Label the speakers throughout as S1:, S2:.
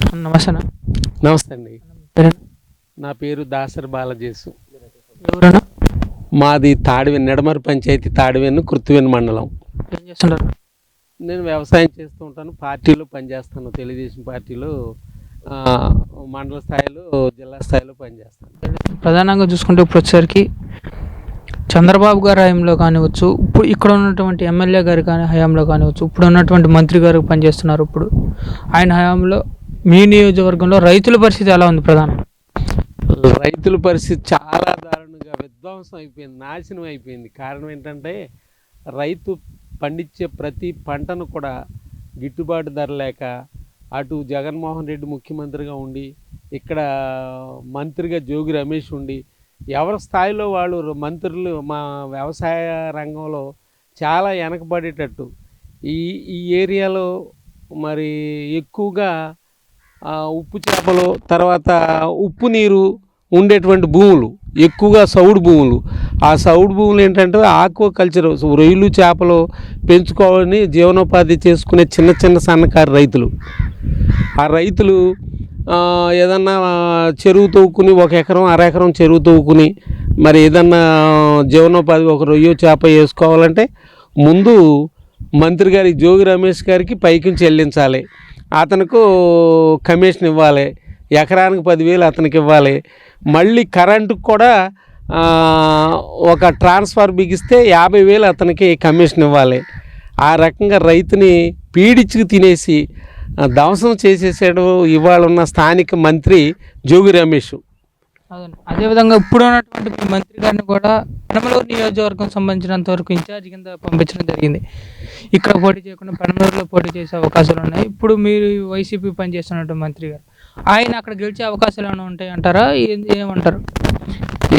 S1: నమస్తే.
S2: నమస్తే అండి? నా పేరు దాసరి బాలజేసు.
S1: ఎవరన్నా?
S2: మాది తాడివెన్ నెడమరి పంచాయతీ తాడివెన్ను కృత్తివెన్ మండలం.
S1: ఏం చేస్తుంటారు?
S2: నేను వ్యవసాయం చేస్తూ ఉంటాను. పార్టీలో పనిచేస్తాను. తెలుగుదేశం పార్టీలో మండల స్థాయిలో జిల్లా స్థాయిలో పనిచేస్తాను.
S1: ప్రధానంగా చూసుకుంటే ఇప్పుడు వచ్చేసరికి చంద్రబాబు గారి హయాంలో కానివచ్చు ఇప్పుడు ఇక్కడ ఉన్నటువంటి ఎమ్మెల్యే గారి కానీ హయాంలో కానివచ్చు ఇప్పుడు ఉన్నటువంటి మంత్రి గారు పనిచేస్తున్నారు ఇప్పుడు. ఆయన హయాంలో మీ నియోజకవర్గంలో రైతుల పరిస్థితి ఎలా ఉంది ప్రధానం?
S2: రైతుల పరిస్థితి చాలా దారుణంగా విధ్వంసం అయిపోయింది నాశనం అయిపోయింది. కారణం ఏంటంటే రైతు పండించే ప్రతి పంటను కూడా గిట్టుబాటు ధర లేక అటు జగన్మోహన్ రెడ్డి ముఖ్యమంత్రిగా ఉండి ఇక్కడ మంత్రిగా జోగి రమేష్ ఉండి ఎవరి స్థాయిలో వాళ్ళు మంత్రులు మా వ్యవసాయ రంగంలో చాలా వెనకబడేటట్టు. ఈ ఈ ఏరియాలో మరి ఎక్కువగా ఉప్పు చేపలు తర్వాత ఉప్పు నీరు ఉండేటువంటి భూములు ఎక్కువగా సౌడు భూములు. ఆ సౌడు భూములు ఏంటంటే ఆక్వా కల్చర్ రొయ్యలు చేపలు పెంచుకోవాలని జీవనోపాధి చేసుకునే చిన్న చిన్న సన్నకారు రైతులు. ఆ రైతులు ఏదన్నా చెరువు తవ్వుకుని ఒక ఎకరం అర ఎకరం చెరువు తవ్వుకుని మరి ఏదన్నా జీవనోపాధి ఒక రొయ్యో చేప వేసుకోవాలంటే ముందు మంత్రి గారి జోగి రమేష్ గారికి పైకి చెల్లించాలి. అతనికి కమిషన్ ఇవ్వాలి ఎకరానికి పదివేలు అతనికి ఇవ్వాలి. మళ్ళీ కరెంటుకు కూడా ఒక ట్రాన్స్ఫర్ బిగిస్తే యాభై వేలు అతనికి కమిషన్ ఇవ్వాలి. ఆ రకంగా రైతుని పీడించుకు తినేసి ధ్వంసం చేసేసాడు ఇవాళ ఉన్న స్థానిక మంత్రి జోగి రమేష్.
S1: అదేవిధంగా ఇప్పుడు ఉన్నటువంటి మంత్రి గారిని కూడా పెనమలూరు నియోజకవర్గం సంబంధించినంత వరకు ఇన్ఛార్జ్ కింద పంపించడం జరిగింది. ఇక్కడ పోటీ చేయకుండా పెనమలూరులో పోటీ చేసే అవకాశాలు ఉన్నాయి. ఇప్పుడు మీరు వైసీపీ పనిచేస్తున్నట్టు మంత్రి గారు. ఆయన అక్కడ గెలిచే అవకాశాలు ఏమైనా ఉంటాయి అంటారా? ఏం- ఏమంటారు?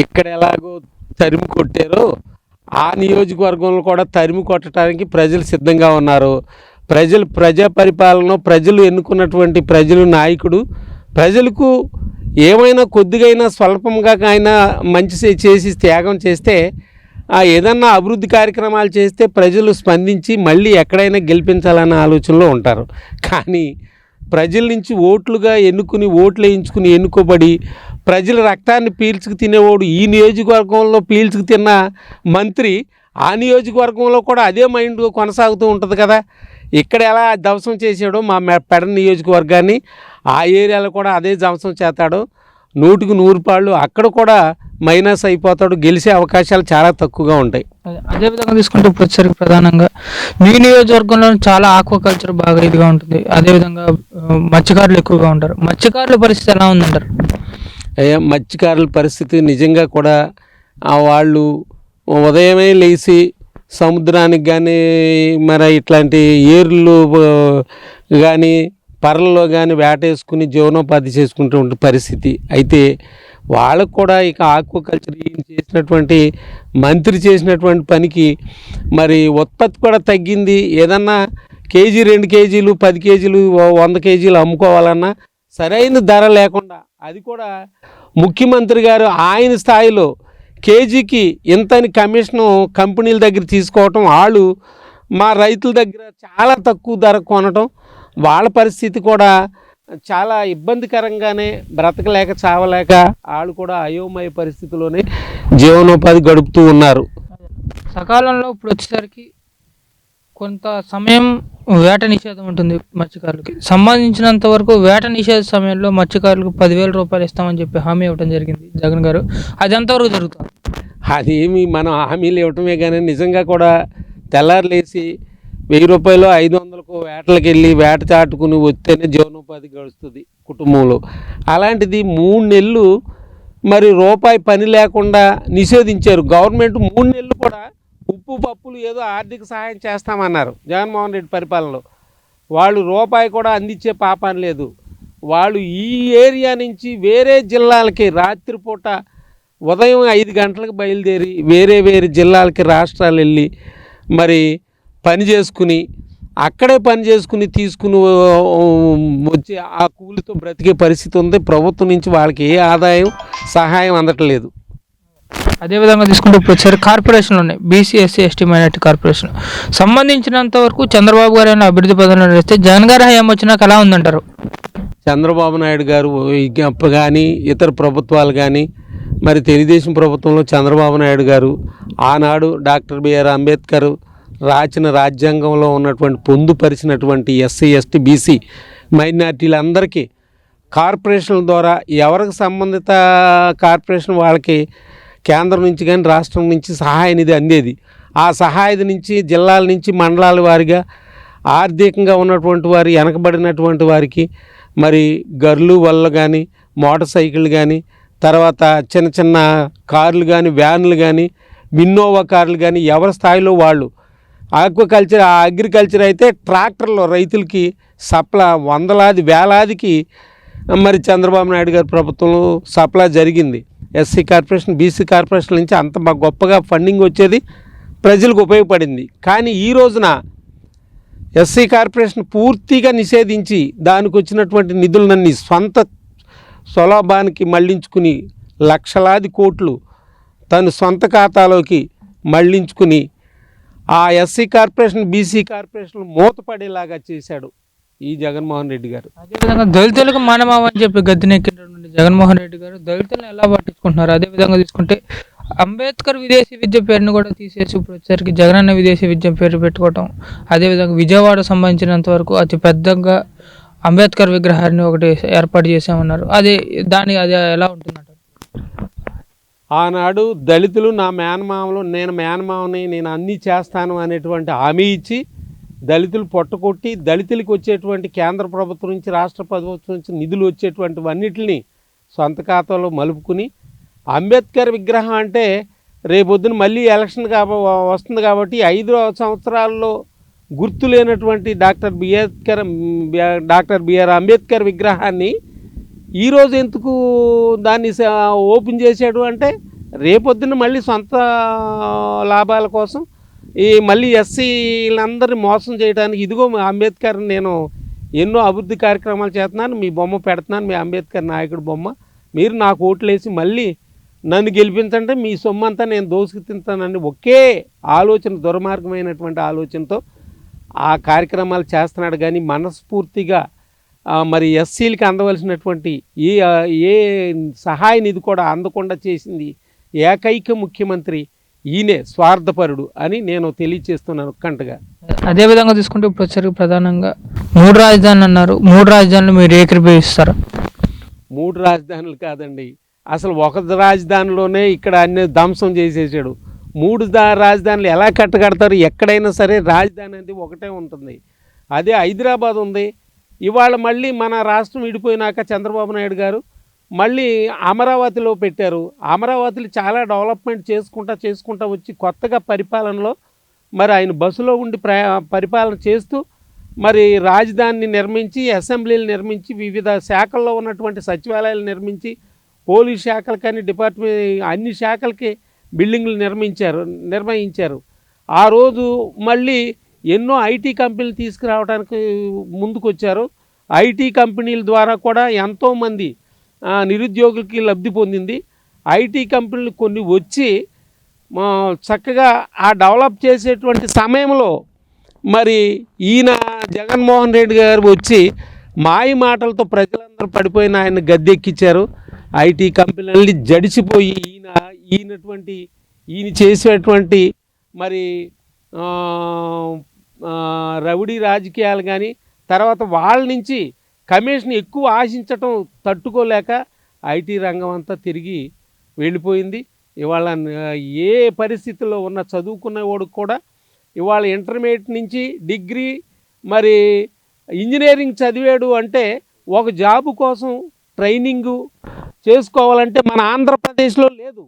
S2: ఇక్కడ ఎలాగో తరిమి కొట్టారో. ఆ నియోజకవర్గంలో కూడా తరిమి కొట్టడానికి ప్రజలు సిద్ధంగా ఉన్నారు. ప్రజలు ప్రజా పరిపాలన ప్రజలు ఎన్నుకున్నటువంటి ప్రజలు నాయకుడు. ప్రజలకు ఏమైనా కొద్దిగైనా స్వల్పంగా అయినా మంచి చేసి త్యాగం చేస్తే ఏదన్నా అభివృద్ధి కార్యక్రమాలు చేస్తే ప్రజలు స్పందించి మళ్ళీ ఎక్కడైనా గెలిపించాలన్న ఆలోచనలో ఉంటారు. కానీ ప్రజల నుంచి ఓట్లుగా ఎన్నుకుని ఓట్లు వేయించుకుని ఎన్నుకోబడి ప్రజల రక్తాన్ని పీల్చుకు తినేవాడు ఈ నియోజకవర్గంలో పీల్చుకు తిన్న మంత్రి ఆ నియోజకవర్గంలో కూడా అదే మైండ్ కొనసాగుతూ ఉంటుంది కదా. ఇక్కడ ఎలా ధ్వంసం చేసాడో మా పెడ నియోజకవర్గాన్ని ఆ ఏరియాలో కూడా అదే ధ్వంసం చేస్తాడు. నూటికి నూరు పాళ్ళు అక్కడ కూడా మైనస్ అయిపోతాడు. గెలిచే అవకాశాలు చాలా తక్కువగా ఉంటాయి.
S1: అదే అదేవిధంగా తీసుకుంటే వచ్చేసరికి ప్రధానంగా. మీ నియోజకవర్గంలో చాలా ఆక్వాకల్చర్ బాగా ఇదిగా ఉంటుంది. అదేవిధంగా మత్స్యకారులు ఎక్కువగా ఉంటారు. మత్స్యకారుల పరిస్థితి ఎలా ఉందంటారు?
S2: అయ్యా మత్స్యకారుల పరిస్థితి నిజంగా కూడా వాళ్ళు ఉదయమే లేచి సముద్రానికి కానీ మరి ఇట్లాంటి ఏర్లు కానీ పర్రల్లో కానీ వేటేసుకుని జీవనోపాధి చేసుకుంటూ ఉండే పరిస్థితి. అయితే వాళ్ళకు కూడా ఇక ఆక్వాకల్చర్ చేసినటువంటి మంత్రి చేసినటువంటి పనికి మరి ఉత్పత్తి కూడా తగ్గింది. ఏదన్నా కేజీ రెండు కేజీలు పది కేజీలు వంద కేజీలు అమ్ముకోవాలన్నా సరైన ధర లేకుండా అది కూడా ముఖ్యమంత్రి గారు ఆయన స్థాయిలో కేజీకి ఇంతని కమిషను కంపెనీల దగ్గర తీసుకోవటం వాళ్ళు మా రైతుల దగ్గర చాలా తక్కువ ధర కొనటం వాళ్ళ పరిస్థితి కూడా చాలా ఇబ్బందికరంగానే బ్రతకలేక చావలేక వాళ్ళు కూడా అయోమయ పరిస్థితిలోనే జీవనోపాధి గడుపుతూ ఉన్నారు.
S1: సకాలంలో ఇప్పుడు వచ్చేసరికి కొంత సమయం వేట నిషేధం ఉంటుంది మత్స్యకారులకి. సంబంధించినంత వరకు వేట నిషేధ సమయంలో మత్స్యకారులకు పదివేల రూపాయలు ఇస్తామని చెప్పి హామీ ఇవ్వడం జరిగింది జగన్ గారు. అది ఎంతవరకు జరుగుతుంది?
S2: అదేమి మనం హామీలు ఇవ్వటమే కానీ నిజంగా కూడా తెల్లారులేసి వెయ్యి రూపాయలు ఐదు వందలకు వేటలకు వెళ్ళి వేట చాటుకుని వస్తేనే జీవనోపాధి గడుస్తుంది కుటుంబంలో. అలాంటిది మూడు నెలలు మరి రూపాయి పని లేకుండా నిషేధించారు. గవర్నమెంట్ మూడు నెలలు కూడా ఉప్పు పప్పులు ఏదో ఆర్థిక సహాయం చేస్తామన్నారు జగన్మోహన్ రెడ్డి పరిపాలనలో. వాళ్ళు రూపాయి కూడా అందించే పాపం లేదు. వాళ్ళు ఈ ఏరియా నుంచి వేరే జిల్లాలకి రాత్రిపూట ఉదయం ఐదు గంటలకు బయలుదేరి వేరే వేరే జిల్లాలకి రాష్ట్రాలు వెళ్ళి మరి పని చేసుకుని అక్కడే పని చేసుకుని తీసుకుని వచ్చి ఆ కూలితో బ్రతికే పరిస్థితి ఉంది. ప్రభుత్వం నుంచి వాళ్ళకి ఏ ఆదాయం సహాయం అందట్లేదు.
S1: అదేవిధంగా తీసుకుంటే ఇప్పుడు వచ్చారు కార్పొరేషన్లు ఉన్నాయి. BC SC ST minority corporation. సంబంధించినంత వరకు చంద్రబాబు గారు అయినా అభివృద్ధి పదంలో నడిస్తే జగన్ గారి హయాం వచ్చినాక ఎలా ఉందంటారు?
S2: చంద్రబాబు నాయుడు గారు కానీ ఇతర ప్రభుత్వాలు కానీ మరి తెలుగుదేశం ప్రభుత్వంలో చంద్రబాబు నాయుడు గారు ఆనాడు డాక్టర్ బిఆర్ అంబేద్కర్ రాసిన రాజ్యాంగంలో ఉన్నటువంటి పొందుపరిచినటువంటి ఎస్సీ ఎస్టీ బీసీ మైనార్టీలందరికీ కార్పొరేషన్ల ద్వారా ఎవరికి సంబంధిత కార్పొరేషన్ వాళ్ళకి కేంద్రం నుంచి కానీ రాష్ట్రం నుంచి సహాయ నిధి అందేది. ఆ సహాయ నుంచి జిల్లాల నుంచి మండలాల వారిగా ఆర్థికంగా ఉన్నటువంటి వారి వెనకబడినటువంటి వారికి మరి గర్లు వల్ల కానీ మోటార్ సైకిల్ కానీ తర్వాత చిన్న చిన్న కార్లు కానీ వ్యాన్లు కానీ మిన్నోవా కార్లు కానీ ఎవరి స్థాయిలో వాళ్ళు? ఆక్వాకల్చర్ ఆ అగ్రికల్చర్ అయితే ట్రాక్టర్లో రైతులకి సప్లా వందలాది వేలాదికి మరి చంద్రబాబు నాయుడు గారి ప్రభుత్వంలో సప్లా జరిగింది. ఎస్సీ కార్పొరేషన్ బీసీ కార్పొరేషన్ నుంచి అంత గొప్పగా ఫండింగ్ వచ్చేది ప్రజలకు ఉపయోగపడింది. కానీ ఈ రోజున ఎస్సీ కార్పొరేషన్ పూర్తిగా నిషేధించి దానికి వచ్చినటువంటి నిధులన్నీ సొంత స్వలాభానికి మళ్ళించుకుని లక్షలాది కోట్లు తను సొంత ఖాతాలోకి మళ్ళించుకుని ఆ ఎస్సీ కార్పొరేషన్ బీసీ కార్పొరేషన్ మూతపడేలాగా చేశాడు ఈ జగన్మోహన్ రెడ్డి గారు.
S1: అదేవిధంగా దళితులకు మానమావ అని చెప్పి గద్దెనెక్కినటువంటి జగన్మోహన్ రెడ్డి గారు దళితులను ఎలా పట్టించుకుంటున్నారు? అదేవిధంగా తీసుకుంటే అంబేద్కర్ విదేశీ విద్య పేరును కూడా తీసేసి ఇప్పుడు వచ్చేసరికి జగనన్న విదేశీ విద్య పేరు పెట్టుకోవటం అదేవిధంగా విజయవాడ సంబంధించినంత వరకు అతి పెద్దగా అంబేద్కర్ విగ్రహాన్ని ఒకటి ఏర్పాటు చేసామన్నారు అది దాని అది ఎలా ఉంటుందంట
S2: ఆనాడు దళితులు నా మేనమామలు నేను మేనమామని నేను అన్నీ చేస్తాను అనేటువంటి హామీ ఇచ్చి దళితులు పొట్టకొట్టి దళితులకు వచ్చేటువంటి కేంద్ర ప్రభుత్వం నుంచి రాష్ట్ర ప్రభుత్వం నుంచి నిధులు వచ్చేటువంటివన్నిటిని సొంత ఖాతాలో మలుపుకుని అంబేద్కర్ విగ్రహం అంటే రేపొద్దున మళ్ళీ ఎలక్షన్ కాబ వస్తుంది కాబట్టి ఐదు సంవత్సరాల్లో గుర్తు లేనటువంటి డాక్టర్ బిఆర్కర్ డాక్టర్ బిఆర్ అంబేద్కర్ విగ్రహాన్ని ఈరోజు ఎందుకు దాన్ని ఓపెన్ చేశాడు అంటే రేపొద్దున మళ్ళీ సొంత లాభాల కోసం ఈ మళ్ళీ ఎస్సీలందరినీ మోసం చేయడానికి ఇదిగో మా అంబేద్కర్ నేను ఎన్నో అభివృద్ధి కార్యక్రమాలు చేస్తున్నాను మీ బొమ్మ పెడుతున్నాను మీ అంబేద్కర్ నాయకుడు బొమ్మ. మీరు నాకు ఓట్లేసి మళ్ళీ నన్ను గెలిపించంటే మీ సొమ్మంతా నేను దోసుకు తింటానని ఒకే ఆలోచన దుర్మార్గమైనటువంటి ఆలోచనతో ఆ కార్యక్రమాలు చేస్తున్నాడు కానీ మనస్ఫూర్తిగా మరి ఎస్సీలకి అందవలసినటువంటి ఏ ఏ సహాయ నిధి కూడా అందకుండా చేసింది ఏకైక ముఖ్యమంత్రి ఈయనే స్వార్థపరుడు అని నేను తెలియచేస్తున్నాను కంటగా
S1: అదేవిధంగా తీసుకుంటే ఇప్పుడు వచ్చేసరికి ప్రధానంగా మూడు రాజధానులు అన్నారు. మూడు రాజధానులు మీరు ఏకీభవిస్తారా.
S2: మూడు రాజధానులు కాదండి. అసలు ఒక రాజధానిలోనే ఇక్కడ అన్ని ధ్వంసం చేసేసాడు. మూడు దా రాజధానులు ఎలా కట్టగడతారు ఎక్కడైనా సరే రాజధాని అనేది ఒకటే ఉంటుంది. అదే హైదరాబాద్ ఉంది. ఇవాళ మళ్ళీ మన రాష్ట్రం విడిపోయినాక చంద్రబాబు నాయుడు గారు మళ్ళీ అమరావతిలో పెట్టారు. అమరావతిలో చాలా డెవలప్మెంట్ చేసుకుంటా చేసుకుంటా వచ్చి కొత్తగా పరిపాలనలో మరి ఆయన బస్సులో ఉండి పరిపాలన చేస్తూ మరి రాజధానిని నిర్మించి అసెంబ్లీలు నిర్మించి వివిధ శాఖల్లో ఉన్నటువంటి సచివాలయాలు నిర్మించి పోలీస్ శాఖలకని డిపార్ట్మెంట్ అన్ని శాఖలకి బిల్డింగ్లు నిర్మించారు నిర్మించారు ఆ రోజు మళ్ళీ ఎన్నో ఐటీ కంపెనీలు తీసుకురావడానికి ముందుకొచ్చారు. ఐటీ కంపెనీల ద్వారా కూడా ఎంతోమంది నిరుద్యోగులకి లబ్ధి పొందింది. ఐటీ కంపెనీలు కొన్ని వచ్చి చక్కగా ఆ డెవలప్ చేసేటువంటి సమయంలో మరి ఈయన జగన్మోహన్ రెడ్డి గారు వచ్చి మాయ మాటలతో ప్రజలందరూ పడిపోయిన ఆయన గద్దెక్కించారు ఐటీ కంపెనీలని జడిసిపోయి ఈయన ఈయనటువంటి ఈయన చేసేటువంటి మరి రౌడీ రాజకీయాలు కానీ తర్వాత వాళ్ళ నుంచి కమిషన్ ఎక్కువ ఆశించటం తట్టుకోలేక ఐటీ రంగం అంతా తిరిగి వెళ్ళిపోయింది. ఇవాళ ఏ పరిస్థితుల్లో ఉన్న చదువుకున్నవాడు కూడా ఇవాళ ఇంటర్మీడియట్ నుంచి డిగ్రీ మరి ఇంజనీరింగ్ చదివాడు అంటే ఒక జాబు కోసం ట్రైనింగు చేసుకోవాలంటే మన ఆంధ్రప్రదేశ్లో లేదు.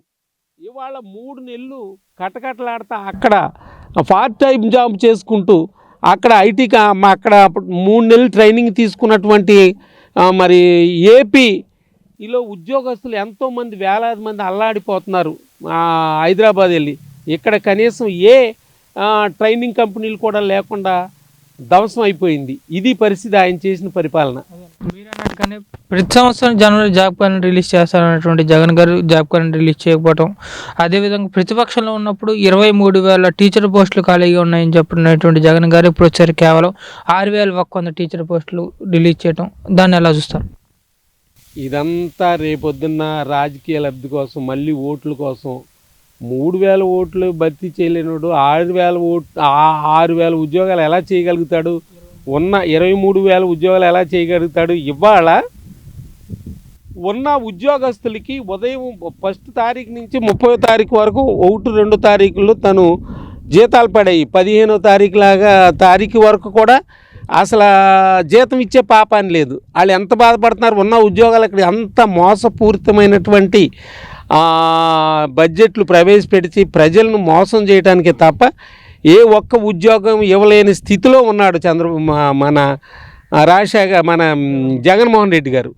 S2: ఇవాళ మూడు నెలలు కటకటలాడుతా అక్కడ పార్ట్ టైం జాబ్ చేసుకుంటూ అక్కడ ఐటీగా మా అక్కడ మూడు నెలలు ట్రైనింగ్ తీసుకున్నటువంటి మరి ఏపీ ఈలో ఉద్యోగస్తులు ఎంతోమంది వేలాది మంది అల్లాడిపోతున్నారు హైదరాబాద్ వెళ్ళి. ఇక్కడ కనీసం ఏ ట్రైనింగ్ కంపెనీలు కూడా లేకుండా ధ్వంసం అయిపోయింది. ఇది పరిస్థితి ఆయన చేసిన పరిపాలన.
S1: మీరు అన్నట్టుగానే ప్రతి సంవత్సరం జనవరి జాబ్ రిలీజ్ చేస్తారన్నటువంటి జగన్ గారు జాబ్ రిలీజ్ చేయకపోవడం అదేవిధంగా ప్రతిపక్షంలో ఉన్నప్పుడు ఇరవై మూడు వేల టీచర్ పోస్టులు ఖాళీగా ఉన్నాయని చెప్పినటువంటి జగన్ గారు ఇప్పుడు వచ్చారు. కేవలం ఆరు వేల ఒక్క వంద టీచర్ పోస్టులు రిలీజ్ చేయడం దాన్ని ఎలా చూస్తారు?
S2: ఇదంతా రేపొద్దున్న రాజకీయ లబ్ధి కోసం మళ్ళీ ఓట్ల కోసం మూడు వేల ఓట్లు భర్తీ చేయలేనోడు ఆరు వేల ఓట్ ఆరు వేల ఉద్యోగాలు ఎలా చేయగలుగుతాడు? ఉన్న ఇరవై మూడు వేల ఉద్యోగాలు ఎలా చేయగలుగుతాడు? ఇవాళ ఉన్న ఉద్యోగస్తులకి ఉదయం ఫస్ట్ తారీఖు నుంచి ముప్పై తారీఖు వరకు ఒకటి రెండు తారీఖులు తను జీతాలు పడాయి. పదిహేనో తారీఖు లాగా తారీఖు వరకు కూడా అసలు జీతం ఇచ్చే పాపాన్ని లేదు. వాళ్ళు ఎంత బాధపడుతున్నారు? ఉన్న ఉద్యోగాలు అక్కడ అంత మోసపూరితమైనటువంటి బడ్జెట్లు ప్రవేశపెట్టి ప్రజలను మోసం చేయడానికి తప్ప ఏ ఒక్క ఉద్యోగం ఇవ్వలేని స్థితిలో ఉన్నాడు చంద్ర మన రాజశేఖర్ మన జగన్మోహన్ రెడ్డి గారు.